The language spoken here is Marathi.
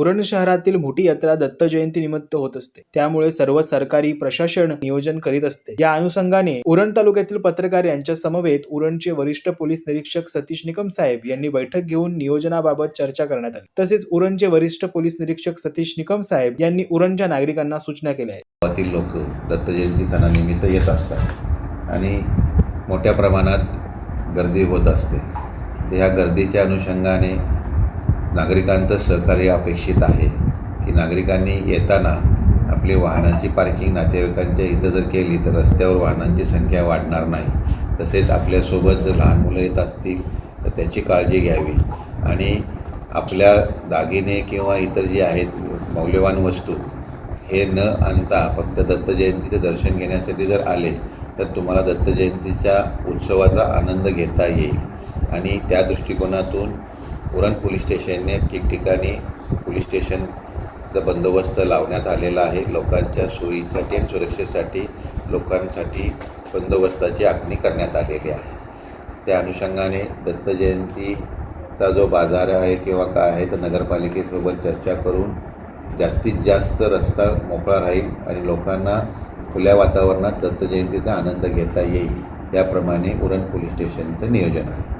उरण शहरातील मोठी यात्रा दत्त जयंती निमित्त होत असते. त्यामुळे सर्व सरकारी प्रशासन नियोजन करीत असते. या अनुषंगाने उरण तालुक्यातील पत्रकार यांच्या समवेत उरणचे वरिष्ठ पोलीस निरीक्षक सतीश निकम साहेब यांनी बैठक घेऊन नियोजनाबाबत चर्चा करण्यात आली. तसेच उरणचे वरिष्ठ पोलीस निरीक्षक सतीश निकम साहेब यांनी उरणच्या नागरिकांना सूचना केल्या आहेत. गावातील लोक दत्त जयंती सणानिमित्त येत असतात आणि मोठ्या प्रमाणात गर्दी होत असते. या ह्या गर्दीच्या अनुषंगाने नागरिकांचं सहकार्य अपेक्षित आहे की नागरिकांनी येताना आपली वाहनांची पार्किंग नातेवाईकांच्या इथं जर केली तर रस्त्यावर वाहनांची संख्या वाढणार नाही. तसेच आपल्यासोबत जर लहान मुलं येत असतील तर त्याची काळजी घ्यावी. आणि आपल्या दागिने किंवा इतर जे आहेत मौल्यवान वस्तू हे न आणता फक्त दत्त जयंतीचे दर्शन घेण्यासाठी जर आले तर तुम्हाला दत्त जयंतीच्या उत्सवाचा आनंद घेता येईल. आणि त्या दृष्टिकोनातून उरण पोलीस स्टेशनने ठिकठिकाणी पोलीस स्टेशनचा बंदोबस्त लावण्यात आलेला आहे. लोकांच्या सोयीसाठी आणि सुरक्षेसाठी लोकांसाठी बंदोबस्ताची आखणी करण्यात आलेली आहे. त्या अनुषंगाने दत्त जयंतीचा जो बाजार आहे किंवा काय आहे तर नगरपालिकेसोबत चर्चा करून जास्तीत जास्त रस्ता मोकळा राहील आणि लोकांना खुल्या वातावरणात दत्त जयंतीचा आनंद घेता येईल. त्याप्रमाणे उरण पोलीस स्टेशनचं नियोजन आहे.